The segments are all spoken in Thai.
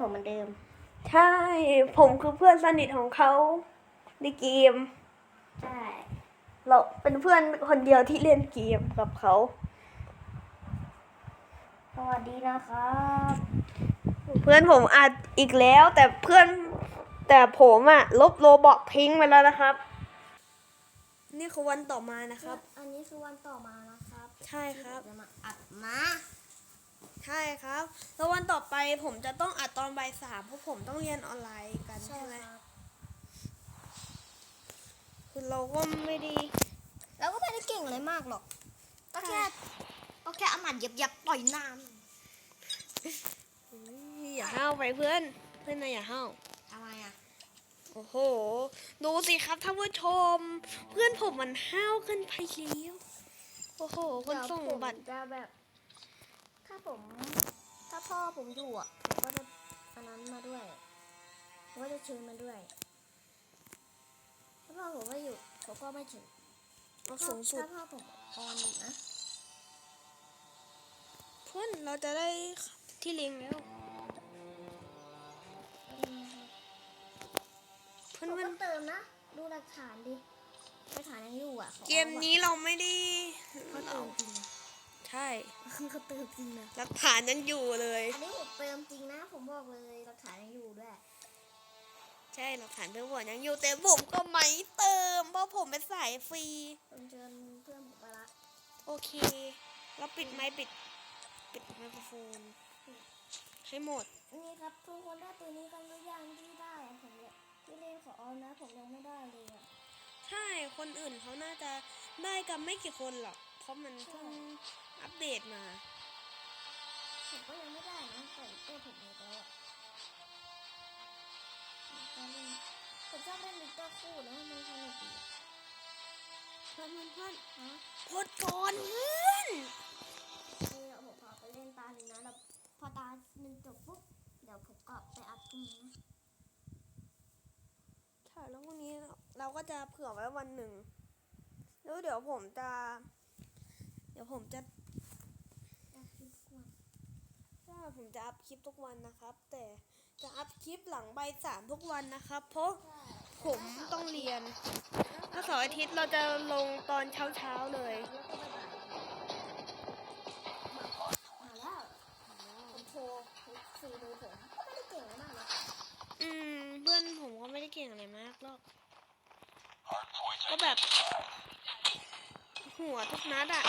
ผมเหมือนเดิม ใช่ ผมคือเพื่อนสนิทของเขาในเกม ใช่ เราเป็นเพื่อนคนเดียวที่เล่นเกมกับเขา สวัสดีนะครับ เพื่อนผมอัดอีกแล้ว แต่เพื่อนแต่ผมอะลบโลบอกทิ้งไปแล้วนะครับ นี่คือวันต่อมานะครับ อันนี้คือวันต่อมานะครับ ใช่ครับที่ผมจะมาอัดนะ ใช่ครับแล้ววันต่อไปผมจะต้องอัดตอนบ่ายสามเพราะผมต้องเรียนออนไลน์กันใช่ใช่ไหมครับคือเราก็ไม่ได้แล้วก็ไม่ได้เก่งอะไรมากหรอกก็แค่ก็แค่อามัดเหยับๆต่อยหน้ามันเฮ้ยอย่าห้าวไปเพื่อนเพื่อนนายอย่าห้าวทำไมอะโอ้โห ดูสิครับท่านผู้ชม เพื่อนผมมันห้าวขึ้นไปแล้วโอ้โหคนส่งบัตรเดี๋ยวผมจะแบบถ้า ผม ถ้าพ่อผมอยู่อะผมก็จะอันนั้นมาด้วยผมก็จะเชิญมาด้วยถ้าพ่อผมไม่อยู่ผมก็ไม่เชิญเอาสูงสุดถ้าพ่อผมออนอยู่นะเพื่อนเราจะได้ที่เล็งแล้วเพื่อนผมเพื่อนก็เติมนะ ดูหลักฐานดิหลักฐานยังอยู่อะขาเกมนี้เราไม่ได้เขาเราเติมจริงนะ ใช่คือเขาเติมจริงนะหลักฐานยังอยู่เลย อันนี้ผมเติมจริงนะ ผมบอกเลยหลักฐานยังอยู่ด้วย ใช่หลักฐานเพื่อนบอกยังอยู่แต่ผมก็ไม่เติม เพราะผมเป็นสายฟรีผมเชิญเพื่อนผมไปละโอเค เราปิดไมค์ปิด ปิดไมโครโฟนให้หมด นี่ครับทุกคนได้ตัวนี้กันหรือยังที่ได้อะผมเนี่ยที่เล่นขอเอานะ ผมยังไม่ได้เลยอะใช่คนอื่นเขาน่าจะได้กันไม่กี่คนหรอกเพ ราะมันเพิ่งอัปเดตมา ผมก็ยังไม่ได้นะแต่ตัวผมเองแล้วอะตอนเล่นผมชอบเล่นลิกเตอร์คู่นะมันสนุกดีอะเพื่อนเพื่อนเพื่อนฮะกดก่อนเพื่อนเออผมพาไปเล่นตาหนึ่งนะแล้วพอตาหนึ่งจบปุ๊บเดี๋ยวผมก็ไปอัดพรุ่งนี้นะใช่แล้วพรุ่งนี้เราก็จะเผื่อไว้วันหนึ่ง แล้วเดี๋ยวผมจะเดี๋ยวผมจะอัดคลิปก่อนผมจะอัพคลิปทุกวันนะครับ แต่จะอัพคลิปหลังใบสามทุกวันนะครับ เพราะผมต้องเรียน ถ้าเสาร์อาทิตย์เราจะลงตอนเช้าเช้าๆเลยแล้วก็บ่ายๆมาแล้วผมโทรสื่อดูผมก็ไม่ได้เก่งอะไรมากนะอืมเพื่อนผมก็ไม่ได้เก่งอะไรมากหรอก ก็แบบ หัวทุกนัดอะ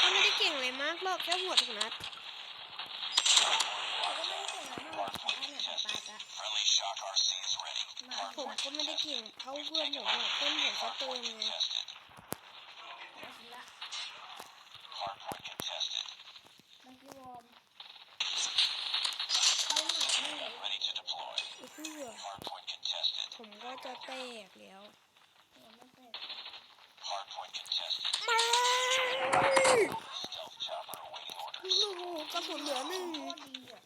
ก็ไม่ได้เก่งอะไรมากหรอกแค่หัวทุกนัดผมก็ไม่ได้เก่งเนี่ยตาเก่งเท่าเพื่อนผมหรอกเพื่อนผมเขาเติมไง Contested. แล้วทีละ Hardpoint contested. บังกี้วอร์มเล่นหนักไม่เลยผมก็จะแตกแล้ว ยังไม่เสร็จ Hardpoint contested. มา Stealth chopper awaiting โอ้ orders. โหกระสุนเหลือหนึ่งโคตรดีอะ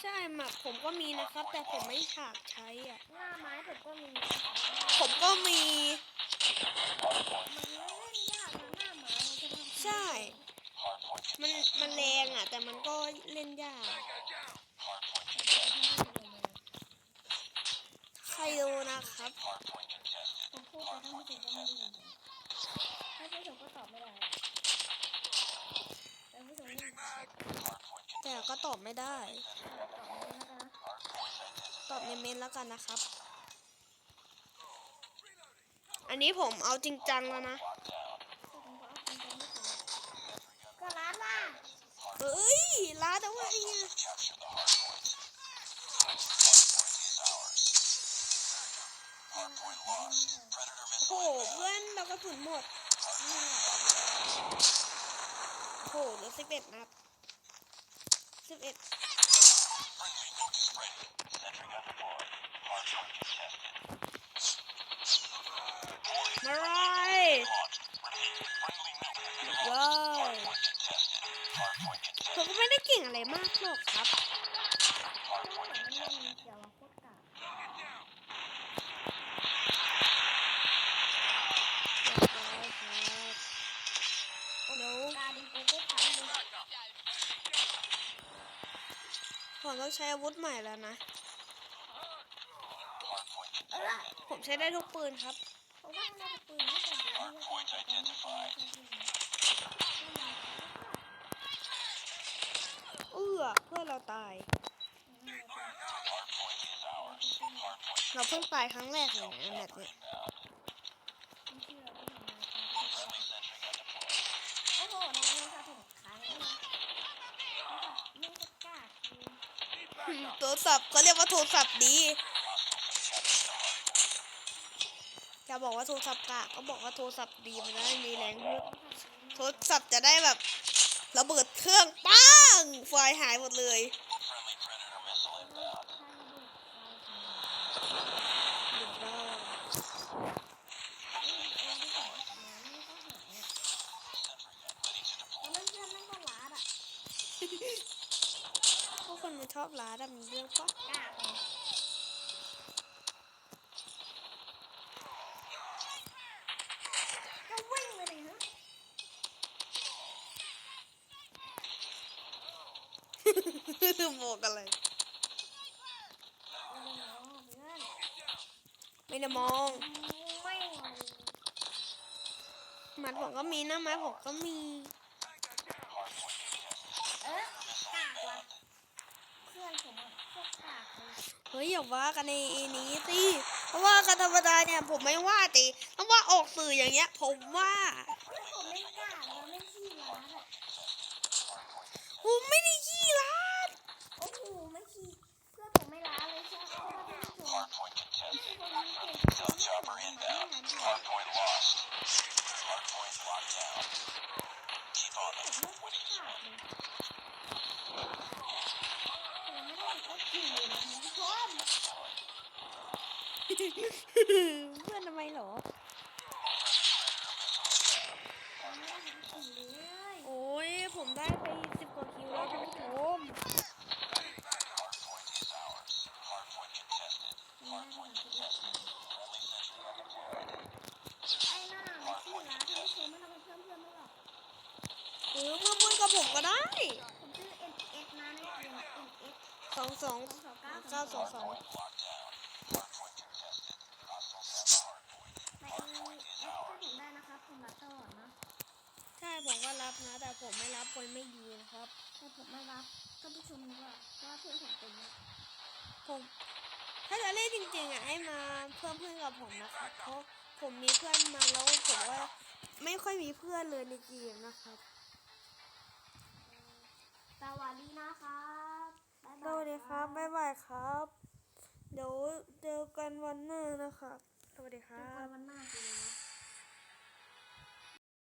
ใช่หมักผมก็มีนะครับ แต่ผมไม่ฉากใช้อะ หน้าไม้ผมก็มีผมก็มีมันเล่นยากนะหน้าไม้มันจะทำใช่ Hardpoint มัน contested. มันแรงอะ แต่มันก็เล่นยาก Hardpoint contested. ใครรู้นะครับ Hardpoint contested. ผมพูดไปทั้งหมดผมก็ไม่ได้ยิน ถ้าผู้ชมก็ตอบไม่ได้แต่ผู้ชมนี่ตอบ Hardpoint แต่ก็ตอบไม่ได้ไม่ได้นะคะ Hardpoint identity. ตอบในเมนต์แล้วกันนะครับ อันนี้ผมเอาจริงจังแล้วนะก็ร้านล่ะเฮ้ยล้าแต่ว่าไอ้ โอ้โหเพื่อนเรากระสุนหมดโหเหลือสิบเอ็ดนัดสิบเอ็ดมาเลยว้าวผมก็ไม่ได้เก่งอะไรมากหรอกครับ Hardpoint มันไม่มี contested. เกี่ยวกับโคตรกาด เดี๋ยว กาดิโกโก้พันเลย ใช้อาวุธใหม่แล้วนะ ผมใช้ได้ทุกปืนครับผมว่าน่าจะปืนไม่ต่เดี๋ยวนี้จะเอื้อเพื่อเราตาย เราเพิ่งตายครั้งแรกเลยนะแบบเนี้ย friendly sentry gun deployed. โอ้โหน้องค่ะผมค้างเลยนะไม่ก็กล้าคือ โทร ศัพท์เขาเรียกว่าโทรศัพท์ดีจะบอกว่าโทรศัพท์กากก็บอกว่าโทรศัพท์ดีมันได้มีแรงโทรศัพท์จะได้แบบระเบิดเครื่องปังไฟหายหมดเลย Friendly predator missile inbound. เดี๋ยวเรา Ready to deploy. แล้วเพื่อนนั่งก็ล้าอะ พวกคนมันช อบร้านอะมีเรื่องปะกล้าเลยก็วิ่งไปเลยฮะบอกอะไรโอ้โหเพื่อนไม่ได้มองไม่งงหมัดผมก็มีนะไม้ผมก็มี เอ๊ะกากว่ะเพื่อนผมอะพวกกาก เฮ้ยอย่าว่ากันในนี้สิเพราะว่ากันธรรมดาเนี่ยผมไม่ว่าติถ้าว่าออกสื่ออย่างเงี้ย ผมว่าผมไม่กล้าเราไม่ขี้ร้านผมไม่ได้ขี้ร้านโอ้โหไม่ขี้เพื่อนผมไม่ร้านเลยใช่ไหมผม Hardpoint contested. ที่ผมเก่ง Stealth chopper inbound. Hardpoint lost. Hardpoint locked down. Keep on them. Winning กากเลยผมไม่ได้ก็ขี้เลยนะทุกคน เพื่อนทำไมเหรอ โอ้ยผมได้ไปสิบกว่าคิวแล้วท่านผู้ชมไอ้หน้าไม่ขี้ร้านที่ผมไม่ทำเพื่อนเพื่อนไม่หรอกเออเพื่อนเพื่อนกับผมก็ได้ผมชื่อ N S นะในเกม N S สองสองสองสองเก้าสองสอง Hardpoint locked down. Hardpoint contested. Hostiles have the hardpoint. ใน N S ก็ผมได้นะครับผมรับตลอดนะ ใช่ ผมก็รับนะ แต่ผมไม่รับคนไม่ดีนะครับแต่ผมไม่รับท่านผู้ชมดีกว่าเพราะว่าเพื่อนผมเป็นนะผมถ้าจะเล่นจริงๆอะให้มาเพิ่มเพื่อนกับผมนะครับเพราะผมมีเพื่อนมาแล้วผมว่าไม่ค่อยมีเพื่อนเลยในเกมนะครับสวัสดีนะครับบ๊ายสบายวัสดีครับบ๊ายบายครับ เดี๋ยวเจอกันวันหน้านะครับ สวัสดีคเจอรักับนวันหน้าคืออะไรวะ